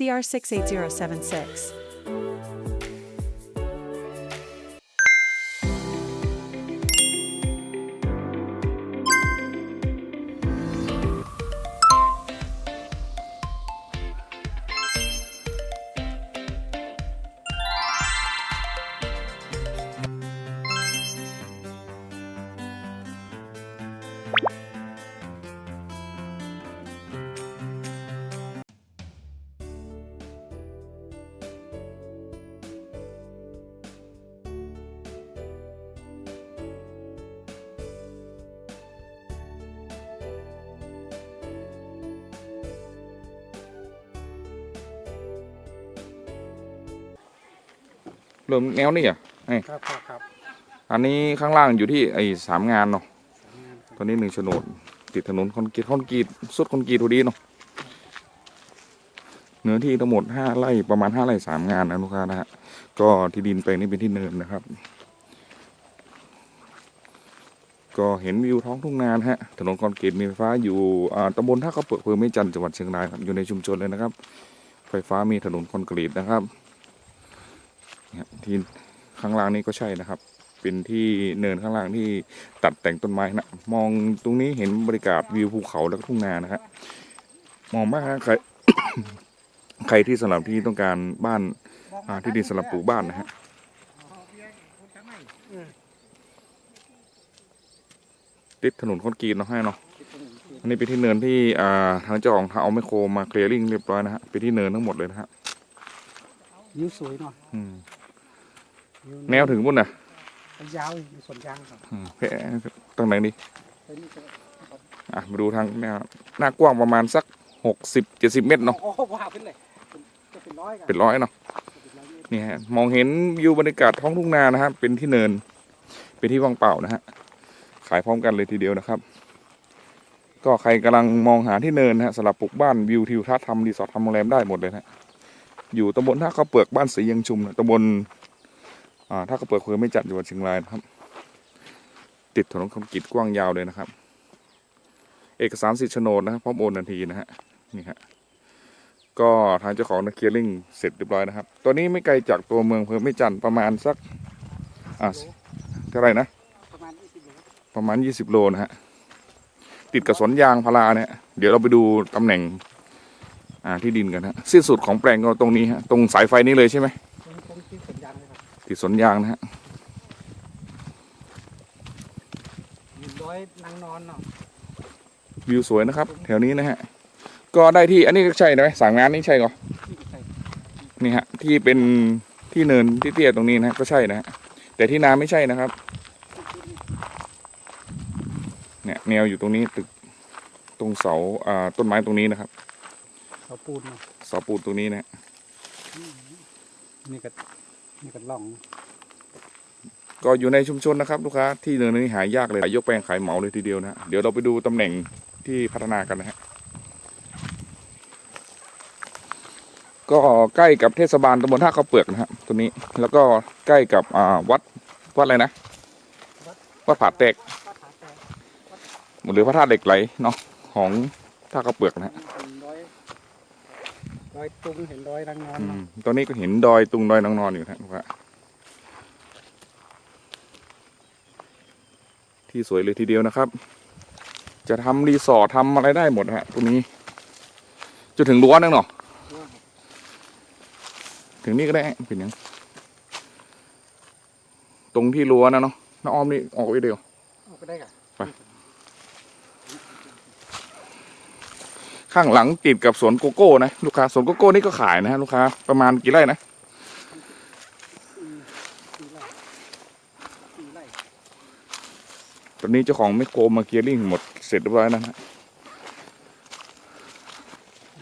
CR68076. เริ่มแนวนี่อะไอ้ครับครับครับอันนี้ข้างล่างอยู่ที่ไอ้สามงานเนาะสามงานครับตอนนี้หนึ่งโฉนดติดถนนคอนกรีตคอนกรีตสุดคอนกรีตพอดีเนาะเนื้อที่ทั้งหมดห้าไร่ประมาณห้าไร่สามงานนะลูกค้านะฮะก็ที่ดินแปลงนี้เป็นที่เนินนะครับ ก็เห็นวิวท้องทุ่งนานะฮะถนนคอนกรีตมีไฟฟ้าอยู่อ่าตำบลท่าข้าวเปลือกอำเภอแม่จันทร์จังหวัดเชียงรายครับอยู่ในชุมชนเลยนะครับ ไฟฟ้ามีถนนคอนกรีตนะครับเนี่ย ที่ข้างล่างนี้ก็ใช่นะครับ เป็นที่เนินข้างล่างที่ตัดแต่งต้นไม้นะ มองตรงนี้เห็นบรรยากาศวิวภูเขาแล้วก็ทุ่งนานะฮะมองมากนะใครใครที่สำหรับที่ต้องการบ้านาที่ดินสำหรับปลูกบ้านนะฮะติดถนนคอนกรีตเนาะให้เนาะอันนี้เป็นที่เนินที่ทางเจ้าของเขาเอาไมโครมาเคลียร์ริ่งเรียบร้อยนะฮะเป็นที่เนินทั้งหมดเลยนะฮะ ยิ้วสวยหน่อยอืมยิ้แนวถึงบุ่นนะยาวในสวนยางครับอืมแพะตรงไหนดีเป็นนี่จะอะมาดูทางแนวหน้ากว้างประมาณสักหกสิบเจ็ดสิบเมตรเนาะโอ้ว้าวเป็นเลยเป็นจะเป็นร้อยกันเป็นร้อยเนาะเป็นร้อยเมตรนี่ฮะมองเห็นวิวบรรยากาศท้องทุ่งนานะฮะเป็นที่เนิน เป็นที่ว่างเปล่านะฮะขายพร้อมกันเลยทีเดียวนะครับ ก็ใครกำลังมองหาที่เนินนะฮะสำหรับปลูกบ้านวิวทิวทัศน์ทำรีสอร์ททำโรงแรมได้หมดเลยนะฮะ อยู่ตำบลท่าข้าวเปลือกบ้านสียังชุมนะตำบลท่าข้าวเปลือกอำเภอไม่จัดจังหวัดเชียงรายนะครับ ติดถนนคอนกรีตกว้างยาวเลยนะครับ เอกสารสิทธิ์โฉนดนะครับพร้อมโอนทันทีนะฮะนี่ฮะก็ทางเจ้าของนักเคลียร์ลิงเสร็จเรียบร้อยนะครับ ตัวนี้ไม่ไกลจากตัวเมืองอำเภอไม่จันทร์ประมาณสักอ่าเท่าไหร่นะประมาณยี่สิบโลประมาณ 20 โลนะฮะติดกับสวนยางพาราเนี่ย เดี๋ยวเราไปดูตำแหน่ง อ่าที่ดินกันฮะสิ้นสุดของแปลงก็ตรงนี้ฮะตรงสายไฟนี้เลยใช่ไหมตรงตรงที่สวนยางเลยครับติดสวนยางนะฮะยืนร้อยนั่งนอนเนาะวิวสวยนะครับ แถวนี้นะฮะก็ได้ที่อันนี้ก็ใช่ไหมสามงานนี่ใช่ก่อที่ใส่นี่ฮะที่เป็นที่เนินที่เตี้ยตรงนี้นะฮะก็ใช่นะฮะแต่ที่นาไม่ใช่นะครับ เนี่ยแนวอยู่ตรงนี้ตึกตรงเสาอ่าต้นไม้ตรงนี้นะครับ เขาปูนเนาะเสาปูนตรงนี้นะนี่ก็นี่ก็ล่องก็อยู่ในชุมชนนะครับลูกค้าที่เนินนี้หายากเลยยกแปลงขายเหมาเลยทีเดียวนะฮะเดี๋ยวเราไปดูตำแหน่งที่พัฒนากันนะฮะก็ใกล้กับเทศบาลตำบลท่าข้าวเปลือกนะฮะตัวนี้แล้วก็ใกล้กับอ่าวัดวัดอะไรนะวัดผาแตกก็ขาแตกหรือพระธาตุเหล็กไหลเนาะของท่าข้าวเปลือกนะฮะเห็นร้ อยร้อยตุ้งเห็นร้อยนั่งนอนอืเนาะมตอนนี้ก็เห็นดอยตุงดอยนางนอนอยู่นะลูกค้าที่สวยเลยทีเดียวนะครับ จะทำรีสอร์ททำอะไรได้หมดนะฮะตรงนี้จนถึงรั้วนั่นเนาะถึงนี่ก็ได้เป็นยังตรงที่รั้วนะเนาะน้าอ้อมนี่ออกไปเดียวเอาไปได้กัน ข้างหลังติดกับสวนโกโก้นะลูกค้าสวนโกโก้นี่ก็ขายนะฮะลูกค้าประมาณกี่ไร่นะตอนนี้เจ้าของไมโครมาเคลียร์ลิ่งหมดเสร็จเรียบร้อยแล้วนะฮะ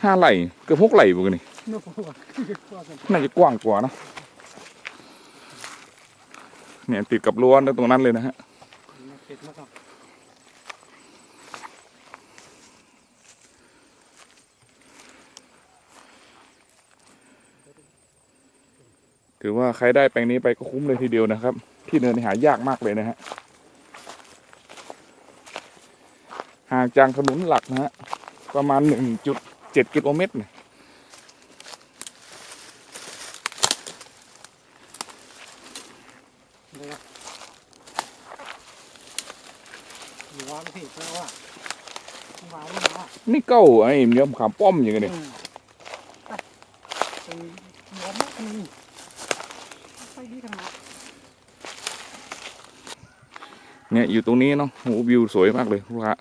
ห้าไร่เกือบหกไร่บุกนี่น่าจะกว้างกว่านะเนี่ยติดกับรั้วตรงนั้นเลยนะฮะ ถือว่าใครได้แปลงนี้ไปก็คุ้มเลยทีเดียวนะครับ ที่เนินหายากมากเลยนะฮะห่างจากถนนหลักนะฮะประมาณหนึ่งจุดเจ็ดกิโลเมตรนี่ยนี่เก้าไอ้เนี่ยขามป้อมอย่างเงี้ย ดิอืมไปเป็นหมอนมากนี่ไปดีขนาดเนี่ยอยู่ตรงนี้เนาะโหวิวสวยมากเลยลูกค้า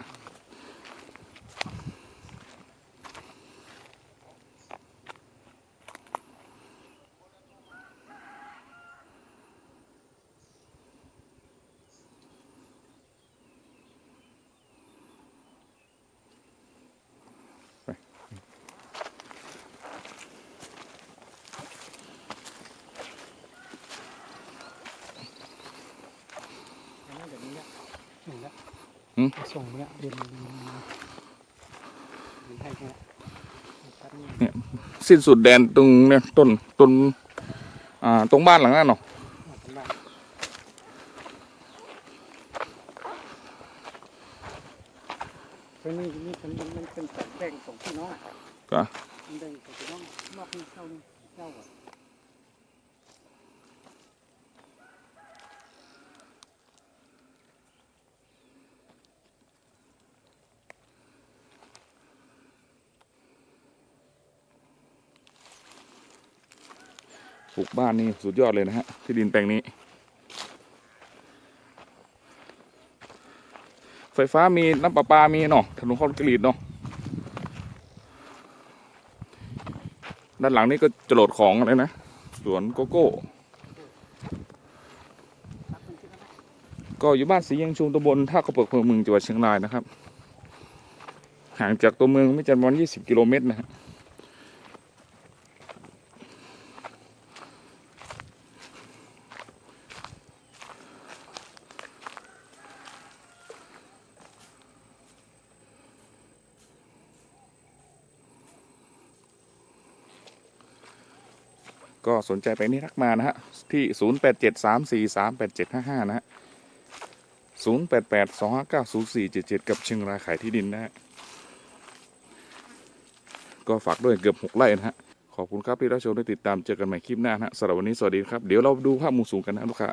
อันนั้นเดี๋ยวนี้เนี่ยหนึ่งละ หืม ส่งเนี่ยเดินเดินให้แค่ตัดนี่สิ้นสุดแดนตรงเนี่ยต้นต้นอ่าตรงบ้านหลังนั้นเนาะมาทำบ้านตรงนี้นี่เป็นมันเป็นแบ่งสองพี่น้องอะก็มันแบ่งสองพี่น้องนอกนี่เจ้านี่เจ้าอะ ปลูกบ้านนี่สุดยอดเลยนะฮะ ที่ดินแปลงนี้ ไฟฟ้ามีน้ำประปามีเนาะถนนคอนกรีตเนาะด้านหลังนี่ก็จรดของอะไรนะ สวนโกโก้ ก็อยู่บ้านสียังชุมตำบลท่ากระเปิกเมืองจังหวัดเชียงรายนะครับ ห่างจากตัวเมืองไม่จะประมาณ20กิโลเมตรนะฮะ ก็สนใจไปนี่รักมานะฮะ ที่ 0873438755 นะฮะ 0882590477 กับเชียงรายขายที่ดินนะฮะ ก็ฝากด้วยเกือบหกไร่นะฮะ ขอบคุณครับที่รับชมและติดตามเจอกันใหม่คลิปหน้านะฮะสำหรับวันนี้สวัสดีครับ เดี๋ยวเราดูภาพมุมสูงกันนะลูกค้า